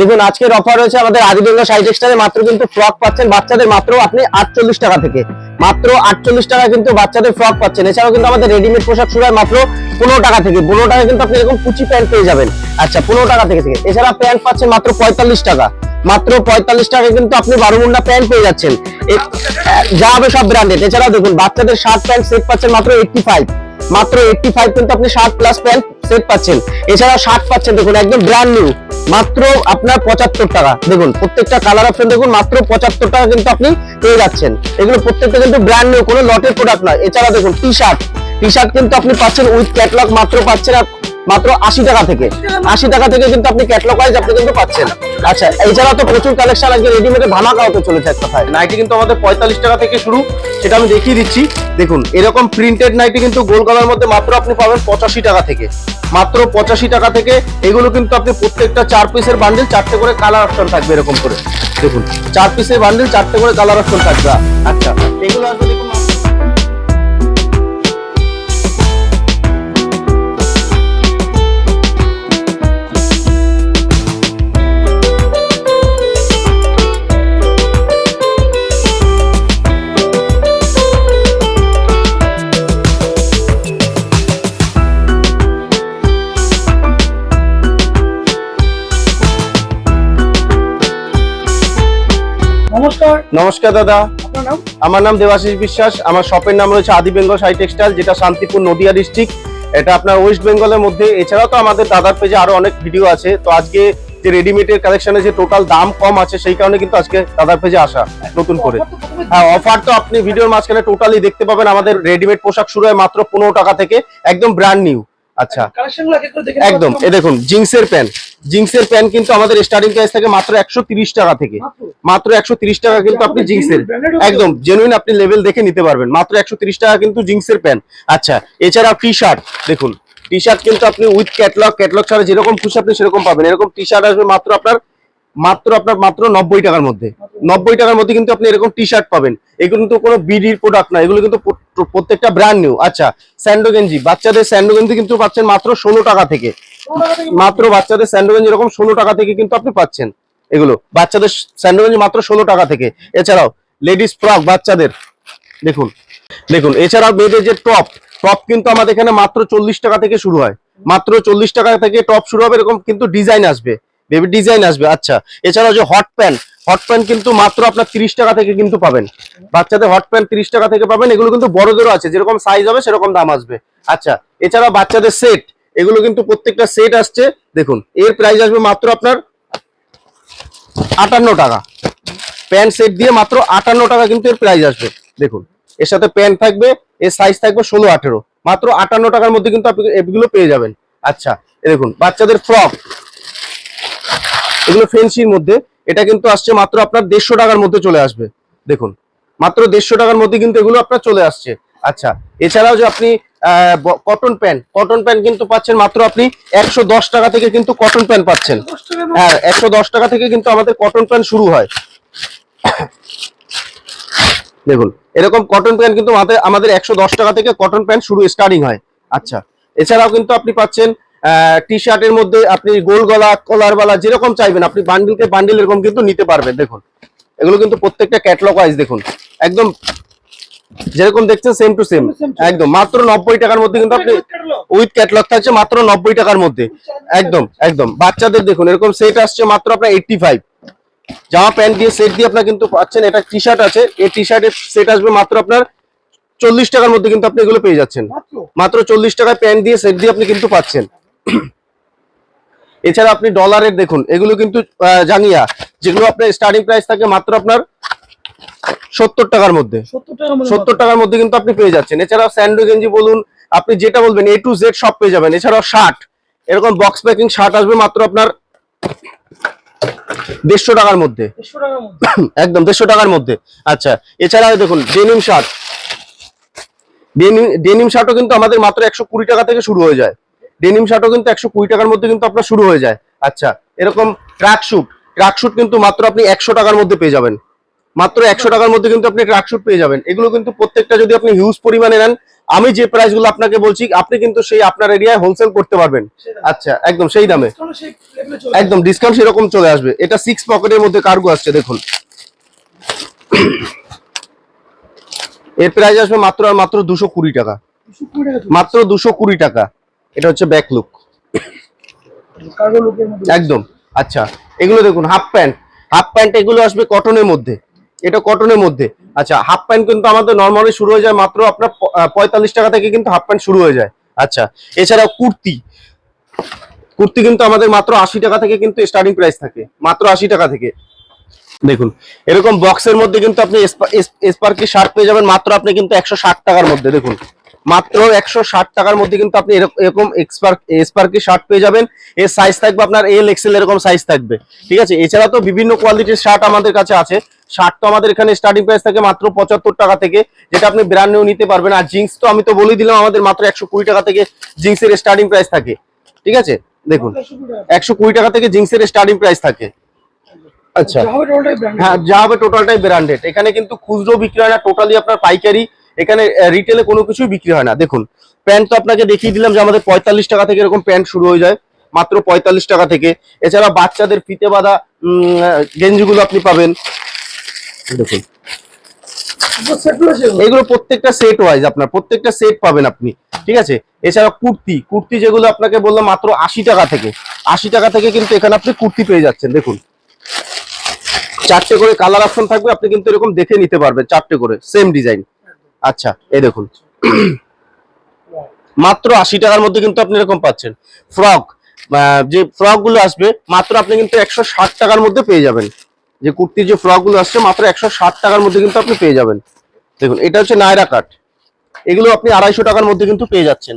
দেখুন আজকের অফার রয়েছে আমাদের আদিবেঙ্গা সাইড এক্সটারে মাত্র কিন্তু ফ্রক পাচ্ছেন বাচ্চাদের, মাত্র আপনি আটচল্লিশ টাকা থেকে। মাত্র আটচল্লিশ টাকা কিন্তু বাচ্চাদের ফ্রক পাচ্ছেন। এছাড়াও কিন্তু আমাদের রেডিমেড পোশাক শুরু হয় মাত্র পনেরো টাকা থেকে। পনেরো টাকা কিন্তু আপনি এরকম কুচি প্যান্ট পেয়ে যাবেন। আচ্ছা পনেরো টাকা থেকে থেকে। এছাড়া প্যান্ট পাচ্ছেন মাত্র পঁয়তাল্লিশ টাকা। মাত্র পঁয়তাল্লিশ টাকা কিন্তু আপনি বারো মুন্ডা প্যান্ট পেয়ে যাচ্ছেন। যা হবে সব ব্র্যান্ডেড এছাড়াও দেখুন, বাচ্চাদের শার্ট প্যান্ট সেট পাচ্ছেন মাত্র এইটটি ফাইভ মাত্র এইটটি ফাইভ কিন্তু আপনি শার্ট প্লাস প্যান্ট সেট পাচ্ছেন। এছাড়াও শার্ট পাচ্ছেন, দেখুন, একদম ব্র্যান্ড নিউ মাত্র আপনার পঁচাত্তর টাকা। দেখুন, প্রত্যেকটা কালার অপশন দেখুন, মাত্র পঁচাত্তর টাকা কিন্তু আপনি পেয়ে যাচ্ছেন। এগুলো প্রত্যেকটা কিন্তু ব্র্যান্ড নিউ কোনো লটের প্রোডাক্ট নয়। এছাড়া দেখুন টি শার্ট টি শার্ট কিন্তু আপনি পাচ্ছেন উইথ ক্যাটলগ মাত্র পাচ্ছেন মাত্র আশি টাকা থেকে। আশি টাকা থেকে কিন্তু আপনি ক্যাটলগ ওয়াইজ আপনি কিন্তু পাচ্ছেন। আচ্ছা এছাড়া তো প্রচুর কালেকশন আজকে রেডিমেডে ধামাকা হতে চলেছে এক কথায়। নাইটি কিন্তু আমাদের পঁয়তাল্লিশ টাকা থেকে শুরু, সেটা আমি দেখিয়ে দিচ্ছি। দেখুন, এরকম প্রিন্টেড নাইটি কিন্তু গোল কালার মধ্যে মাত্র আপনি পাবেন পঁচাশি টাকা থেকে। মাত্র পঁচাশি টাকা থেকে এগুলো কিন্তু আপনি প্রত্যেকটা চার পিসের বান্ডিল চারটে করে কালার অপশন থাকবে এরকম করে। দেখুন, চার পিসের বান্ডিল চারটে করে কালার অপশন থাকবে। আচ্ছা এগুলো আসবে নমস্কার দাদা। আমার নাম দেবাশিস বিশ্বাস। আমার শপের নাম রয়েছে আদি বেঙ্গল সাই টেক্সটাইল যেটা শান্তিপুর নদিয়া ডিস্ট্রিক্ট। এটা আপনার ওয়েস্ট বেঙ্গলের মধ্যে। এছাড়াও তো আমাদের দাদার পেজে আরও অনেক ভিডিও আছে। তো আজকে যে রেডিমেডের কালেকশনে যে টোটাল দাম কম আছে সেই কারণে কিন্তু আজকে দাদার পেজে আসা নতুন করে। হ্যাঁ অফার তো আপনি ভিডিওর মাঝখানে টোটালি দেখতে পাবেন। আমাদের রেডিমেড পোশাক শুরু হয় মাত্র পনেরো টাকা থেকে। একদম ব্র্যান্ড নিউ আচ্ছা। একদম। এ দেখুন জিন্সের প্যান্ট। জিন্সের প্যান্ট কিন্তু আমাদের স্টার্টিং প্রাইস থাকে মাত্র একশো টাকা থেকে। মাত্র? একশো টাকা কিন্তু আপনি জিন্সের। একদম জেনুইন আপনি লেভেল দেখে নিতে পারবেন। মাত্র একশো টাকা কিন্তু জিন্সের প্যান্ট। আচ্ছা এছাড়াও টি শার্ট দেখুন। টি শার্ট কিন্তু আপনি উইথ ক্যাটলগ ক্যাটলগ ছাড়া যেরকম খুশি আপনি সেরকম পাবেন। এরকম টি শার্ট আসবে মাত্র আপনার মাত্র আপনার মাত্র নব্বই টাকার মধ্যে। নব্বই টাকার মধ্যে কিন্তু আপনি এরকম টি শার্ট পাবেন। এগুলো কিন্তু কোনো বিডির প্রোডাক্ট না। এগুলো কিন্তু প্রত্যেকটা ব্র্যান্ড নিউ আচ্ছা স্যান্ডো গেঞ্জি বাচ্চাদের স্যান্ডো গেঞ্জি কিন্তু পাচ্ছেন মাত্র ষোলো টাকা থেকে। মাত্র বাচ্চাদের স্যান্ডো গেঞ্জি এরকম ষোলো টাকা থেকে কিন্তু আপনি পাচ্ছেন এগুলো। বাচ্চাদের স্যান্ডো গেঞ্জি মাত্র ষোলো টাকা থেকে। এছাড়াও লেডিস ফ্রক বাচ্চাদের। দেখুন দেখুন, এছাড়াও মেয়েদের যে টপ টপ কিন্তু আমাদের এখানে মাত্র চল্লিশ টাকা থেকে শুরু হয়। মাত্র চল্লিশ টাকা থেকে টপ শুরু হবে, এরকম কিন্তু ডিজাইন আসবে। বেবি ডিজাইন আসবে আচ্ছা। এছাড়াও যে হট প্যান্ট হট প্যান্ট কিন্তু মাত্র আপনার তিরিশ টাকা থেকে কিন্তু পাবেন। বাচ্চাদের হট প্যান্ট তিরিশ টাকা থেকে পাবেন, এগুলো কিন্তু বড়দেরও আছে, যেরকম সাইজ হবে সেরকম দাম আসবে। আচ্ছা এছাড়া বাচ্চাদের সেট এগুলো কিন্তু প্রত্যেকটা সেট আসছে, দেখুন, এর প্রাইস আসবে মাত্র আপনার আটান্ন টাকা। প্যান্ট সেট দিয়ে মাত্র আটান্ন টাকা কিন্তু এর প্রাইস আসবে, দেখুন। এর সাথে প্যান্ট থাকবে, এর সাইজ থাকবে ষোলো আঠেরো। মাত্র আটান্ন টাকার মধ্যে কিন্তু আপনি এগুলো পেয়ে যাবেন। আচ্ছা দেখুন, বাচ্চাদের ফ্রক এগুলো ফেন্সির মধ্যে। এটা কিন্তু আসছে মাত্র আপনার দেড়শো টাকার মধ্যে চলে আসবে। দেখুন, মাত্র দেড়শো টাকার মধ্যে কিন্তু এগুলো আপনার চলে আসছে। আচ্ছা এছাড়াও যে আপনি কটন প্যান্ট কটন প্যান্ট কিন্তু পাচ্ছেন মাত্র আপনি একশো দশ টাকা থেকে কিন্তু কটন প্যান্ট পাচ্ছেন। হ্যাঁ একশো দশ টাকা থেকে কিন্তু আমাদের কটন প্যান্ট শুরু হয়। দেখুন, এরকম কটন প্যান্ট কিন্তু আমাদের একশো দশ টাকা থেকে কটন প্যান্ট শুরু স্টার্টিং হয়। আচ্ছা এছাড়াও কিন্তু আপনি পাচ্ছেন টি শার্টের মধ্যে আপনি গোল গলা কলার বালা যেরকম চাইবেন আপনি বান্ডিলকে বান্ডিল এরকম কিন্তু নিতে পারবেন দেখুন। এগুলো কিন্তু প্রত্যেকটা ক্যাটলগ ওয়াইজ দেখুন। একদম যেরকম দেখছেন সেম টু সেম একদম মাত্র নব্বই টাকার মধ্যে কিন্তু আপনি উইথ ক্যাটলগ থাকছে মাত্র নব্বই টাকার মধ্যে। একদম একদম। বাচ্চাদের দেখুন এরকম সেট আসছে মাত্র আপনার এইটটি ফাইভ জামা প্যান্ট দিয়ে সেট দিয়ে আপনার কিন্তু পাচ্ছেন এটা টি শার্ট আছে। এই টি শার্টের সেট আসবে মাত্র আপনার চল্লিশ টাকার মধ্যে কিন্তু আপনি এগুলো পেয়ে যাচ্ছেন। মাত্র? মাত্র চল্লিশ টাকায় প্যান্ট দিয়ে সেট দিয়ে আপনি কিন্তু পাচ্ছেন। এছাড়া আপনি ডলারের দেখুন এগুলো কিন্তু জাঙ্গিয়া যেগুলো আপনার স্টার্টিং প্রাইস থাকে মাত্র আপনার সত্তর টাকার মধ্যে। সত্তর টাকার মধ্যে কিন্তু আপনি পেয়ে যাচ্ছেন। এছাড়াও স্যান্ডো গেঞ্জি বলুন আপনি যেটা বলবেন এ টু জেড সব পেয়ে যাবেন। এছাড়াও শার্ট এরকম বক্স প্যাকিং শার্ট আসবে মাত্র আপনার দেড়শো টাকার মধ্যে। দেড়শো টাকার মধ্যে। একদম দেড়শো টাকার মধ্যে। আচ্ছা এছাড়া দেখুন ডেনিম শার্ট ডেনিম শার্টও কিন্তু আমাদের মাত্র একশো কুড়ি টাকা থেকে শুরু হয়ে যায়। ডেনিম শার্টও কিন্তু একশো কুড়ি টাকার মধ্যে কিন্তু আপনার শুরু হয়ে যায়। আচ্ছা এরকম ট্রাক শুট ট্রাক শুট কিন্তু মাত্র আপনি একশো টাকার মধ্যে পেয়ে যাবেন। মাত্র একশো টাকার মধ্যে কিন্তু আপনি ট্রাক শুট পেয়ে যাবেন। এগুলো কিন্তু প্রত্যেকটা যদি আপনি হিউজ পরিমাণে নেন আমি যে প্রাইসগুলো আপনাকে বলছি আপনি কিন্তু সেই আপনার এরিয়ায় হোলসেল করতে পারবেন। আচ্ছা একদম সেই দামে। একদম ডিসকাউন্ট সেরকম চলে আসবে। এটা সিক্স পকেটের মধ্যে কার্গো আসছে দেখুন। এর প্রাইস আসবে মাত্র আর মাত্র দুশো কুড়ি টাকা। মাত্র দুশো কুড়ি টাকা। এটা হচ্ছে ব্যাক লুক একদম। আচ্ছা এগুলো দেখুন হাফ প্যান্ট হাফ প্যান্ট এগুলো আসবে কটনের মধ্যে। এটা কটনের মধ্যে। আচ্ছা হাফ প্যান্ট কিন্তু আমাদের নর্মালি শুরু হয়ে যায় মাত্র আপনার পঁয়তাল্লিশ টাকা থেকে কিন্তু হাফ প্যান্ট শুরু হয়ে যায়। আচ্ছা এছাড়াও কুর্তি। কুর্তি কিন্তু আমাদের মাত্র আশি টাকা থেকে কিন্তু স্টার্টিং প্রাইস থাকে। মাত্র আশি টাকা থেকে। দেখুন এরকম বক্সের মধ্যে কিন্তু আপনি স্পার্কি শার্ট পেয়ে যাবেন মাত্র আপনি কিন্তু একশো ষাট টাকার মধ্যে। দেখুন মাত্র একশো ষাট টাকার মধ্যে কিন্তু আপনি এরক- এরকম স্পার্কি শার্ট পেয়ে যাবেন। এর সাইজ থাকবে আপনার এল এক্সেল এরকম সাইজ থাকবে। ঠিক আছে? এছাড়া তো বিভিন্ন কোয়ালিটির শার্ট আমাদের কাছে আছে। শার্ট তো আমাদের এখানে স্টার্টিং প্রাইস থাকে মাত্র পঁচাত্তর টাকা থেকে যেটা আপনি ব্র্যান্ড নিউ নিতে পারবেন। আর জিন্স তো আমি তো বলেই দিলাম আমাদের মাত্র একশো কুড়ি টাকা থেকে জিন্সের স্টার্টিং প্রাইস থাকে। ঠিক আছে? দেখুন একশো কুড়ি টাকা। থেকে জিন্সের স্টার্টিং প্রাইস থাকে। আচ্ছা। হ্যাঁ যা হবে টোটালটাই ব্র্যান্ডেড এখানে কিন্তু খুচরো বিক্রি হয় না টোটালি আপনার পাইকারি এখানে রিটেলে কোনো কিছুই বিক্রি হয় না। দেখুন, প্যান্ট তো আপনাকে দেখিয়ে দিলাম যে আমাদের পঁয়তাল্লিশ টাকা থেকে এরকম প্যান্ট শুরু হয়ে যায়, মাত্র পঁয়তাল্লিশ টাকা থেকে। এছাড়া বাচ্চাদের ফিতে বাঁধা গেঞ্জিগুলো আপনি পাবেন। দেখুন। এগুলো প্রত্যেকটা সেট ওয়াইজ আপনার, প্রত্যেকটা সেট পাবেন আপনি, ঠিক আছে? এছাড়া কুর্তি কুর্তি যেগুলো আপনাকে বললাম মাত্র আশি টাকা থেকে, আশি টাকা থেকে কিন্তু এখানে আপনি কুর্তি পেয়ে যাচ্ছেন, দেখুন। চারটে করে কালার অপশন থাকবে, আপনি কিন্তু এরকম দেখে নিতে পারবেন, চারটে করে সেম ডিজাইন আচ্ছা এই দেখুন। মাত্র আশি টাকার মধ্যে কিন্তু আপনি এরকম পাচ্ছেন। ফ্রক যে ফ্রকগুলো আসবে, মাত্র আপনি কিন্তু একশো ষাট টাকার মধ্যে পেয়ে যাবেন। যে কুর্তির যে ফ্রকগুলো আসছে, মাত্র একশো ষাট টাকার মধ্যে কিন্তু আপনি পেয়ে যাবেন। দেখুন, এটা হচ্ছে নায়রা কাট এগুলো আপনি আড়াইশো টাকার মধ্যে কিন্তু পেয়ে যাচ্ছেন।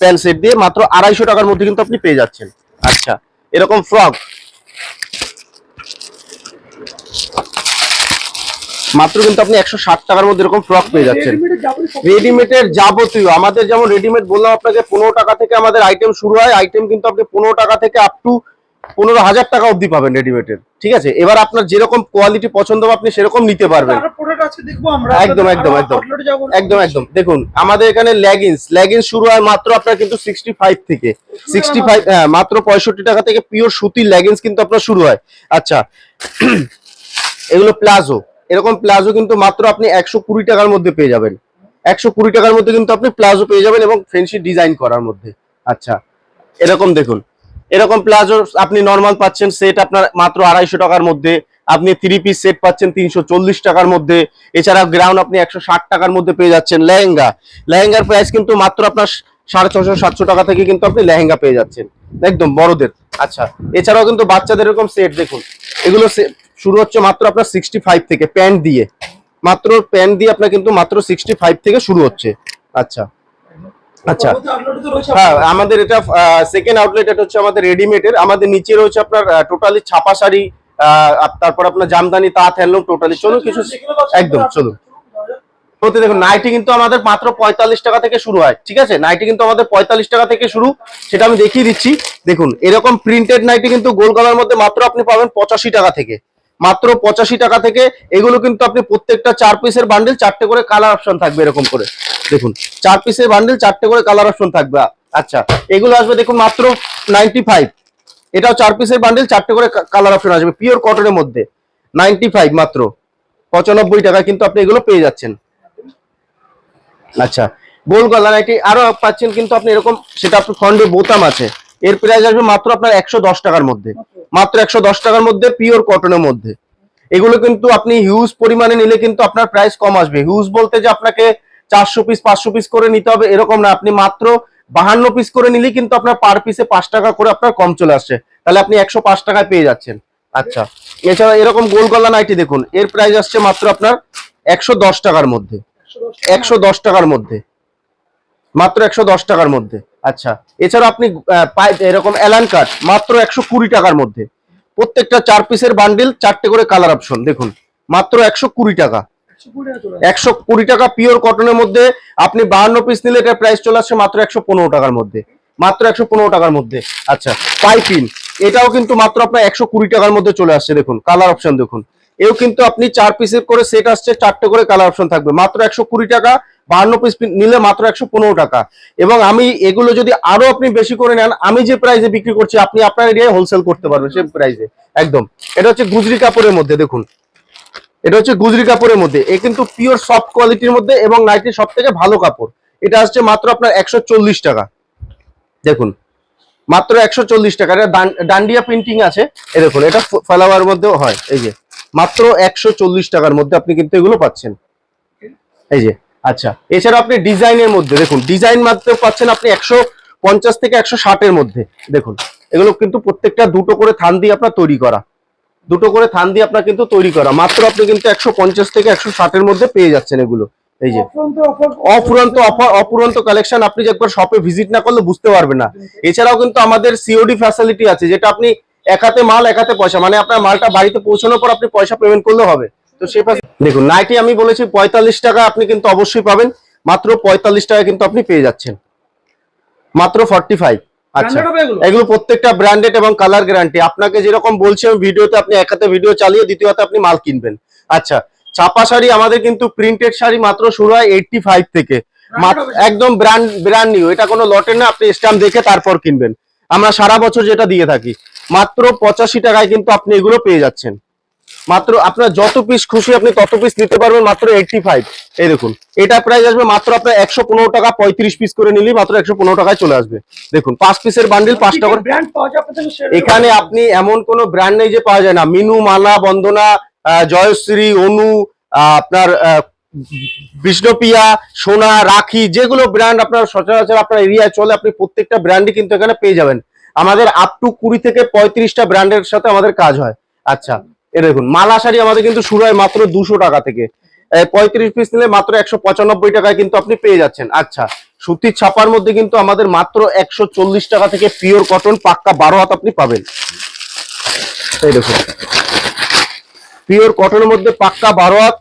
প্যান্ট সেট দিয়ে মাত্র আড়াইশো টাকার মধ্যে কিন্তু আপনি পেয়ে যাচ্ছেন। আচ্ছা এরকম ফ্রক মাত্র কিন্তু আপনি একশো ষাট টাকার মধ্যে এরকম ফ্রক পেয়ে যাচ্ছেন। Readymade এর যাবতীয় রেডিমেডের যাবতীয় আমাদের যেমন রেডিমেড বললাম আপনাকে পনেরো টাকা থেকে আমাদের আইটেম শুরু হয় আইটেম কিন্তু আপনি পনেরো টাকা থেকে আপ টু পনেরো হাজার টাকা অবধি পাবেন রেডিমেডের ঠিক আছে? এবার আপনার যেরকম কোয়ালিটি পছন্দ হবে আপনি সেরকম নিতে পারবেন। একদম, একদম, একদম। একদম একদম। দেখুন আমাদের এখানে লেগিংস লেগিংস শুরু হয় মাত্র আপনার কিন্তু সিক্সটি ফাইভ থেকে। সিক্সটি ফাইভ হ্যাঁ মাত্র পঁয়ষট্টি টাকা থেকে পিওর সুতির লেগিংস কিন্তু আপনার শুরু হয়। আচ্ছা এগুলো প্লাজো। এরকম প্লাজো কিন্তু মাত্র আপনি একশো কুড়ি টাকার মধ্যে পেয়ে যাবেন। একশো কুড়ি টাকার মধ্যে কিন্তু আপনি প্লাজো পেয়ে যাবেন এবং ফেন্সি ডিজাইন করার মধ্যে। আচ্ছা এরকম দেখুন। এরকম প্লাজো আপনি নর্মাল পাচ্ছেন সেট আপনার মাত্র আড়াইশো টাকার মধ্যে। আপনি থ্রি পিস সেট পাচ্ছেন, তিনশো চল্লিশ টাকার মধ্যে। এছাড়া গ্রাউন্ড আপনি একশো ষাট টাকার মধ্যে পেয়ে যাচ্ছেন, লেহেঙ্গা। লেহেঙ্গার প্রাইস কিন্তু মাত্র আপনার সাড়ে ছশো সাতশো টাকা থেকে কিন্তু আপনি লেহেঙ্গা পেয়ে যাচ্ছেন। একদম বড়দের। আচ্ছা এছাড়াও কিন্তু বাচ্চাদের এরকম সেট দেখুন। এগুলো শুরু হচ্ছে মাত্র আপনার সিক্সটি ফাইভ থেকে প্যান্ট দিয়ে। মাত্র প্যান্ট দিয়ে আপনার কিন্তু মাত্র সিক্সটি ফাইভ থেকে শুরু হচ্ছে। আচ্ছা। আচ্ছা। হ্যাঁ আমাদের এটা সেকেন্ড আউটলেট এটা হচ্ছে আমাদের রেডিমেডের আমাদের নিচে রয়েছে আপনার টোটালি ছাপা শাড়ি তারপর আপনার জামদানি তাঁত হ্যান্ডলুম টোটালি চলুন কিছু একদম চলুন। প্রতি দেখুন নাইটি কিন্তু আমাদের মাত্র পঁয়তাল্লিশ টাকা থেকে শুরু হয় ঠিক আছে? নাইটি কিন্তু আমাদের পঁয়তাল্লিশ টাকা থেকে শুরু সেটা আমি দেখিয়ে দিচ্ছি। দেখুন এরকম প্রিন্টেড নাইটি কিন্তু গোল গলার মধ্যে মাত্র আপনি পাবেন পঁচাশি টাকা থেকে। মাত্র পঁচাশি টাকা থেকে এগুলো কিন্তু আপনি প্রত্যেকটা চার পিসের বান্ডেল চারটে করে কালার অপশন থাকবে এরকম করে। দেখুন, চার পিসের বান্ডেল চারটে করে কালার অপশন থাকবে। আচ্ছা এগুলো আসবে দেখুন মাত্র নাইনটি ফাইভ এটাও চার পিসের বান্ডেল চারটে করে কালার অপশন আসবে পিওর কটনের মধ্যে। নাইনটি ফাইভ মাত্র। পঁচানব্বই টাকা কিন্তু আপনি এগুলো পেয়ে যাচ্ছেন। আচ্ছা গোল গলা নাইটি আরও পাচ্ছেন কিন্তু আপনি এরকম, সেটা আপনার ফন্ডে বোতাম আছে। এর প্রাইস আসবে মাত্র আপনার একশো দশ টাকার মধ্যে। মাত্র একশো দশ টাকার মধ্যে পিওর কটনের মধ্যে। এগুলো কিন্তু আপনি হিউজ পরিমাণে নিলে কিন্তু আপনার প্রাইস কম আসবে। হিউজ বলতে যে আপনাকে চারশো পিস পাঁচশো পিস করে নিতে হবে, এরকম না। আপনি মাত্র বাহান্ন পিস করে নিলে কিন্তু আপনার পার পিসে পাঁচ টাকা করে আপনার কম চলে আসছে। তাহলে আপনি একশো পাঁচ টাকায় পেয়ে যাচ্ছেন। আচ্ছা। এছাড়া এরকম গোল গলা নাইটি দেখুন, এর প্রাইস আসছে মাত্র আপনার একশো দশ টাকার মধ্যে। একশো দশ টাকার মধ্যে। মাত্র একশো দশ টাকার মধ্যে। আচ্ছা এছাড়া আপনি পাই- এরকম অ্যালান কাট মাত্র একশো কুড়ি টাকার মধ্যে। প্রত্যেকটা চার পিসের বান্ডিল চারটে করে কালার অপশন দেখুন, মাত্র একশো কুড়ি টাকা। 120 টাকা চলে আসবে। একশো কুড়ি টাকা পিওর কটনের মধ্যে, আপনি বাহান্ন পিস নিলে এটার প্রাইস চলে আসছে মাত্র একশো পনেরো টাকার মধ্যে। মাত্র একশো পনেরো টাকার মধ্যে। আচ্ছা পাইপিন এটাও কিন্তু মাত্র আপনার একশো কুড়ি টাকার মধ্যে চলে আসছে, দেখুন কালার অপশন দেখুন। এও কিন্তু আপনি চার পিসের করে সেট আসছে, চারটে করে কালার অপশন থাকবে। মাত্র একশো কুড়ি টাকা বাহান্ন পিস নিলে মাত্র একশো পনেরো টাকা। এবং আমি এগুলো যদি আরও আপনি বেশি করে নেন, আমি যে প্রাইসে বিক্রি করছি, আপনি আপনার এরিয়ায় হোলসেল করতে পারবেন সেই প্রাইসে একদম। এটা হচ্ছে গুজরি কাপড়ের মধ্যে, দেখুন। এটা হচ্ছে গুজরি কাপড়ের মধ্যে। এ কিন্তু পিওর সফট কোয়ালিটির মধ্যে এবং নাইটির সব থেকে ভালো কাপড়। এটা আসছে মাত্র আপনার একশো চল্লিশ টাকা। দেখুন। মাত্র একশো চল্লিশ টাকা। এটা ডান্ডিয়া প্রিন্টিং আছে। এ দেখুন, এটা ফ্লাওয়ার মধ্যেও হয়। এই যে, মাত্র একশো চল্লিশ টাকার মধ্যে আপনি কিন্তু এগুলো পাচ্ছেন। এই যে আচ্ছা এছাড়া আপনি ডিজাইনের মধ্যে দেখুন ডিজাইন মাত্র পাচ্ছেন আপনি একশো পঞ্চাশ থেকে একশো ষাটের মধ্যে। দেখুন এগুলো কিন্তু প্রত্যেকটা দুটো করে থান দিয়ে আপনার তৈরি করা। দুটো করে থান দিয়ে আপনার কিন্তু তৈরি করা। মাত্র আপনি কিন্তু একশো পঞ্চাশ থেকে একশো ষাটের মধ্যে পেয়ে যাচ্ছেন এগুলো। এই যে অফুরন্ত অফার অফুরন্ত অপুরন্ত কালেকশন আপনি যে একবার শপে ভিজিট না করলে বুঝতে পারবেন না। এছাড়াও কিন্তু আমাদের সিওডি ফ্যাসিলিটি আছে যেটা আপনি এক হাতে মাল এক হাতে পয়সা মানে আপনার মালটা বাড়িতে পৌঁছানোর পর আপনি পয়সা পেমেন্ট করলে হবে। তো সেই দেখুন নাইটি আমি বলেছি পঁয়তাল্লিশ টাকা আপনি কিন্তু অবশ্যই পাবেন। মাত্র পঁয়তাল্লিশ টাকা কিন্তু আপনি পেয়ে যাচ্ছেন। মাত্র ফর্টি ফাইভ আচ্ছা এগুলো? প্রত্যেকটা ব্র্যান্ডেড এবং কালার গ্যারান্টি আপনাকে যেরকম বলছি আমি ভিডিওতে আপনি এক হাতে ভিডিও চালিয়ে দ্বিতীয় হাতে আপনি মাল কিনবেন। আচ্ছা ছাপা শাড়ি আমাদের কিন্তু প্রিন্টেড শাড়ি মাত্র শুরু হয় এইটটি ফাইভ থেকে একদম ব্র্যান্ড ব্র্যান্ড নিউ এটা কোনো লটে না আপনি স্ট্যাম্প দেখে তারপর কিনবেন। আমরা সারা বছর যেটা দিয়ে থাকি মাত্র পঁচাশি টাকায় কিন্তু আপনি এগুলো পেয়ে যাচ্ছেন। মাত্র আপনার যত পিস খুশি আপনি তত পিস নিতে পারবেন মাত্র এইটটি ফাইভ এই দেখুন এটা প্রাইস আসবে মাত্র আপনার একশো পনেরো টাকা পঁয়ত্রিশ পিস করে নিলেই মাত্র একশো পনেরো টাকায় চলে আসবে। দেখুন পাঁচ পিসের বান্ডিল কাছে share এখানে আপনি এমন কোন ব্র্যান্ড নেই যে পাওয়া যায় না। মিনু মালা বন্দনা জয়শ্রী অনু আপনার বিষ্ণুপিয়া সোনা রাখি যেগুলো ব্র্যান্ড আপনার সচরাচর আপনার এরিয়ায় চলে আপনি প্রত্যেকটা ব্র্যান্ডই কিন্তু এখানে পেয়ে যাবেন। আমাদের আপ টু কুড়ি থেকে পঁয়ত্রিশটা ব্র্যান্ডের সাথে আমাদের কাজ হয়। আচ্ছা এ দেখুন মালা শাড়ি আমাদের কিন্তু শুরু হয় মাত্র দুশো টাকা থেকে। পঁয়ত্রিশ পিস নিলে মাত্র একশো পঁচানব্বই টাকায় কিন্তু আপনি পেয়ে যাচ্ছেন। আচ্ছা সুতির ছাপার মধ্যে কিন্তু আমাদের মাত্র একশো চল্লিশ টাকা থেকে পিওর কটন পাক্কা বারো হাত আপনি পাবেন। এই দেখুন পিওর কটনের মধ্যে পাক্কা বারো হাত,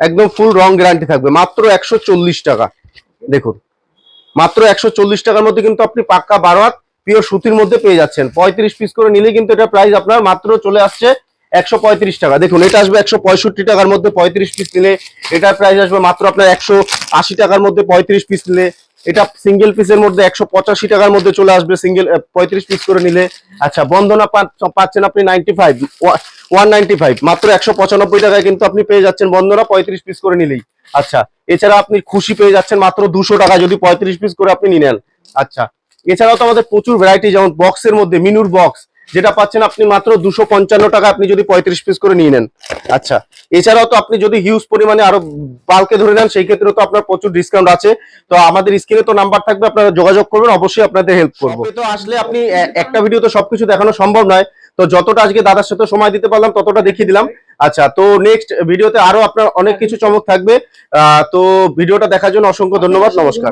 একদম ফুল রং গ্যারান্টি থাকবে। মাত্র একশো চল্লিশ টাকা। দেখুন, মাত্র একশো চল্লিশ টাকার মধ্যে কিন্তু আপনি পাক্কা বারো হাত পিওর সুতির মধ্যে পেয়ে যাচ্ছেন। পঁয়ত্রিশ পিস করে নিলে কিন্তু এটা প্রাইস আপনার মাত্র চলে আসছে একশো পঁয়ত্রিশ টাকা। দেখুন, এটা আসবে একশো পঁয়ষট্টি টাকার মধ্যে পঁয়ত্রিশ পিস নিলে এটার প্রাইস আসবে মাত্র আপনার একশো আশি টাকার মধ্যে পঁয়ত্রিশ পিস নিলে, এটা সিঙ্গেল পিসের মধ্যে একশো পঁচাশি টাকার মধ্যে চলে আসবে সিঙ্গেল পঁয়ত্রিশ পিস করে নিলে। আচ্ছা বন্দনা পা- পাচ্ছেন আপনি ninety five one ninety five মাত্র একশো পঁচানব্বই টাকায় কিন্তু আপনি পেয়ে যাচ্ছেন বন্দনা পঁয়ত্রিশ পিস করে নিলেই। আচ্ছা এছাড়া আপনি খুশি পেয়ে যাচ্ছেন মাত্র দুশো টাকা যদি পঁয়ত্রিশ পিস করে আপনি নিয়ে নেন আচ্ছা এছাড়াও তো আমাদের প্রচুর ভ্যারাইটি যেমন বক্সের মধ্যে, মিনুর বক্স যেটা পাচ্ছেন আপনি মাত্র দুশো পঞ্চান্ন টাকা আপনি যদি পঁয়ত্রিশ পিস করে নিয়ে নেন। আচ্ছা এছাড়াও তো আপনি যদি হিউজ পরিমাণে আরও বালকে ধরে নেন সেই ক্ষেত্রে তো আপনার প্রচুর ডিসকাউন্ট আছে। তো আমাদের স্ক্রিনে তো নাম্বার থাকবে আপনারা যোগাযোগ করবেন অবশ্যই আপনাদের হেল্প করব। তো আসলে আপনি একটা ভিডিও তো সবকিছু দেখানো সম্ভব নয়। তো যতটা আজকে দাদার সাথে সময় দিতে পারলাম ততটা দেখিয়ে দিলাম। আচ্ছা তো নেক্সট ভিডিওতে আরও আপনার অনেক কিছু চমক থাকবে। আহ, তো ভিডিওটা দেখার জন্য অসংখ্য ধন্যবাদ নমস্কার।